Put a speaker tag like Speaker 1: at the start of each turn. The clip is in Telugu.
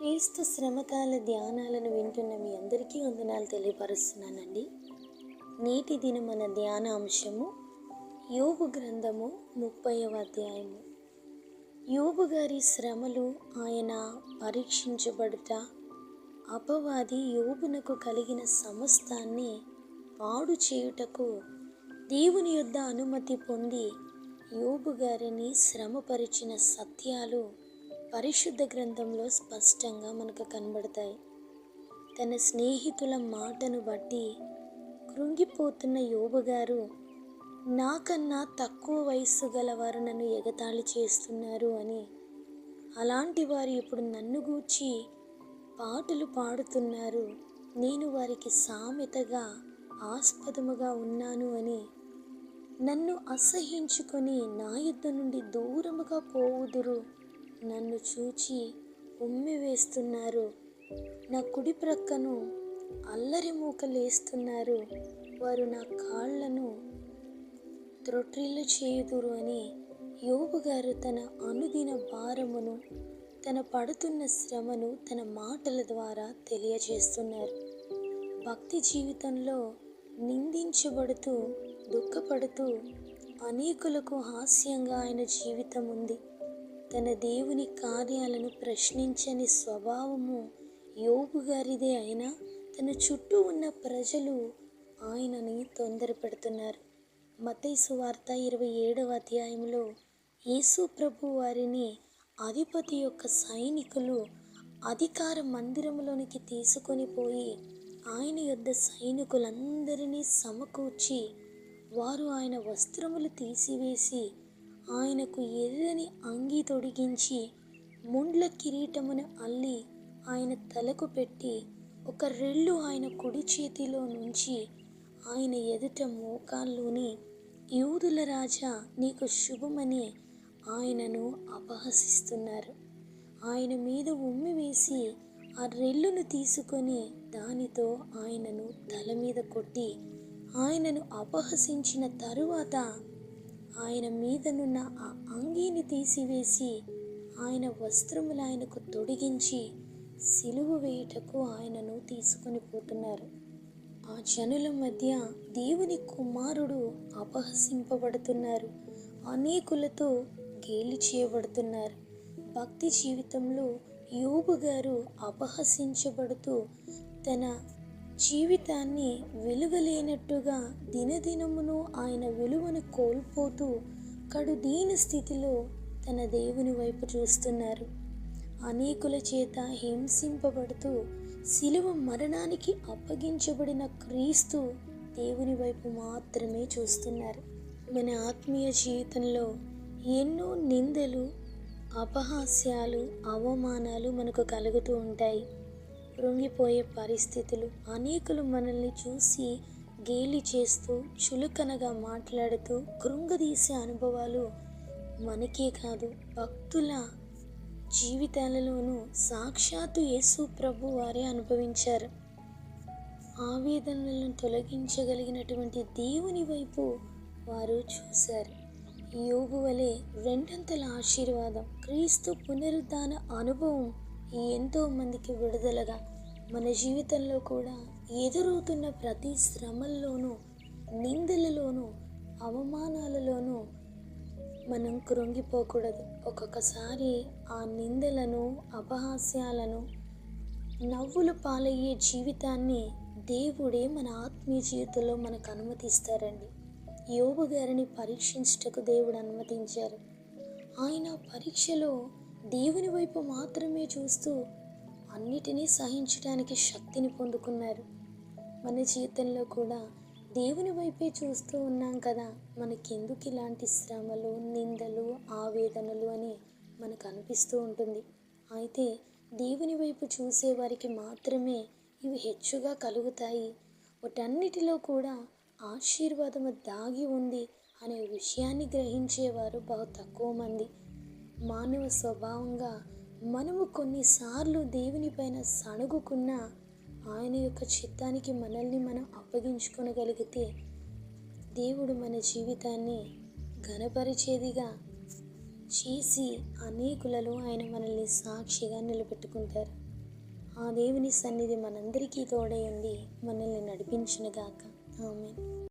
Speaker 1: క్రీస్తు శ్రమకాల ధ్యానాలను వింటున్న మీ అందరికీ వందనాలు తెలియపరుస్తున్నానండి. నేటి దిన మన ధ్యాన అంశము యోగు గ్రంథము ముప్పైవ అధ్యాయము. యోగు గారి శ్రమలు ఆయన పరీక్షించబడుట అపవాది యోగునకు కలిగిన సమస్తాన్ని పాడు చేయుటకు దేవుని యొద్ద అనుమతి పొంది యోబు గారిని శ్రమపరిచిన సత్యాలు పరిశుద్ధ గ్రంథంలో స్పష్టంగా మనకు కనబడతాయి. తన స్నేహితుల మాటను బట్టి కృంగిపోతున్న యోబు గారు నాకన్నా తక్కువ వయస్సు గలవారు నన్ను ఎగతాళి చేస్తున్నారు అని. అలాంటి వారు ఇప్పుడు నన్ను గూర్చి పాటలు పాడుతున్నారు. నేను వారికి సామెతగా ఆస్పదముగా ఉన్నాను అని. నన్ను అసహించుకొని నా యుద్ధ నుండి దూరముగా పోవుదురు. నన్ను చూచి ఉమ్మి వేస్తున్నారు. నా కుడి ప్రక్కను అల్లరి మూకలేస్తున్నారు. వారు నా కాళ్ళను త్రొట్రిల్లు చేయుదురు అని యోబు గారు తన అనుదిన భారమును తన పడుతున్న శ్రమను తన మాటల ద్వారా తెలియజేస్తున్నారు. భక్తి జీవితంలో నిందించబడుతూ దుఃఖపడుతూ అనేకులకు హాస్యంగా ఆయన జీవితం ఉంది తన దేవుని కార్యాలను ప్రశ్నించని స్వభావము యోగు గారిదే అయినా తన చుట్టూ ఉన్న ప్రజలు ఆయనని తొందర పెడుతున్నారు మతైసు వార్త ఇరవై ఏడవ అధ్యాయంలో యేసు ప్రభు వారిని అధిపతి యొక్క సైనికులు అధికార మందిరంలోనికి తీసుకొని పోయి ఆయన యొద్ద సైనికులందరినీ సమకూర్చి వారు ఆయన వస్త్రములు తీసివేసి ఆయనకు ఎర్రని అంగి తొడిగించి ముండ్ల కిరీటమును అల్లి ఆయన తలకు పెట్టి ఒక రెల్లు ఆయన కుడి చేతిలో నుంచి ఆయన ఎదుట మోకాల్లోని యూదుల రాజా నీకు శుభమని ఆయనను అపహసిస్తున్నారు. ఆయన మీద ఉమ్మి వేసి ఆ రెల్లును తీసుకొని దానితో ఆయనను తల మీద కొట్టి ఆయనను అపహసించిన తరువాత ఆయన మీదనున్న ఆ అంగీని తీసివేసి ఆయన వస్త్రములు ఆయనకు తొడిగించి సిలువ వేయుటకు ఆయనను తీసుకొని పోతున్నారు. ఆ జనుల మధ్య దేవుని కుమారుడు అపహసింపబడుతున్నారు. అనేకులతో గేలి చేయబడుతున్నారు. భక్తి జీవితంలో యోబు గారు అపహసించబడుతూ తన జీవితాన్ని విలువలేనట్టుగా దినదినమును ఆయన విలువను కోల్పోతూ కడుదీన స్థితిలో తన దేవుని వైపు చూస్తున్నారు. అనేకుల చేత హింసింపబడుతూ శిలువ మరణానికి అప్పగించబడిన క్రీస్తు దేవుని వైపు మాత్రమే చూస్తున్నారు. మన ఆత్మీయ జీవితంలో ఎన్నో నిందలు అపహాస్యాలు అవమానాలు మనకు కలుగుతూ ఉంటాయి. కృంగిపోయే పరిస్థితులు. అనేకులు మనల్ని చూసి గేలి చేస్తూ చులకనగా మాట్లాడుతూ కృంగదీసే అనుభవాలు మనకే కాదు. భక్తుల జీవితాలలోనూ సాక్షాత్తు యేసు ప్రభు వారే అనుభవించారు. ఆవేదనలను తొలగించగలిగినటువంటి దేవుని వైపు వారు చూశారు. యోగు వలె రెండంతల ఆశీర్వాదం క్రీస్తు పునరుద్ధాన అనుభవం ఎంతో మందికి విడుదలగా మన జీవితంలో కూడా ఎదురవుతున్న ప్రతి శ్రమల్లోనూ నిందలలోనూ అవమానాలలోనూ మనం కృంగిపోకూడదు. ఒక్కొక్కసారి ఆ నిందలను అపహాస్యాలను నవ్వులు పాలయ్యే జీవితాన్ని దేవుడే మన ఆత్మీయ జీవితంలో మనకు అనుమతిస్తారండి. యోగు గారిని పరీక్షించుటకు దేవుడు అనుమతించారు. ఆయన పరీక్షలో దేవుని వైపు మాత్రమే చూస్తూ అన్నిటినీ సహించడానికి శక్తిని పొందుకున్నారు. మన జీవితంలో కూడా దేవుని వైపే చూస్తూ ఉన్నాం కదా. మనకెందుకు ఇలాంటి శ్రమలు నిందలు ఆవేదనలు అని మనకు అనిపిస్తూ ఉంటుంది. అయితే దేవుని వైపు చూసే వారికి మాత్రమే ఇవి హెచ్చుగా కలుగుతాయి. వాటన్నిటిలో కూడా ఆశీర్వాదము దాగి ఉంది అనే విషయాన్ని గ్రహించేవారు బహు తక్కువ మంది. మానవ స్వభావంగా మనము కొన్నిసార్లు దేవునిపైన సణుగుకున్న ఆయన యొక్క చిత్తానికి మనల్ని మనం అప్పగించుకోగలిగితే దేవుడు మన జీవితాన్ని ఘనపరిచేదిగా చేసి అనేకులలో ఆయన మనల్ని సాక్షిగా నిలబెట్టుకుంటారు. ఆ దేవుని సన్నిధి మనందరికీ తోడై మనల్ని నడిపించినగాక ఆమె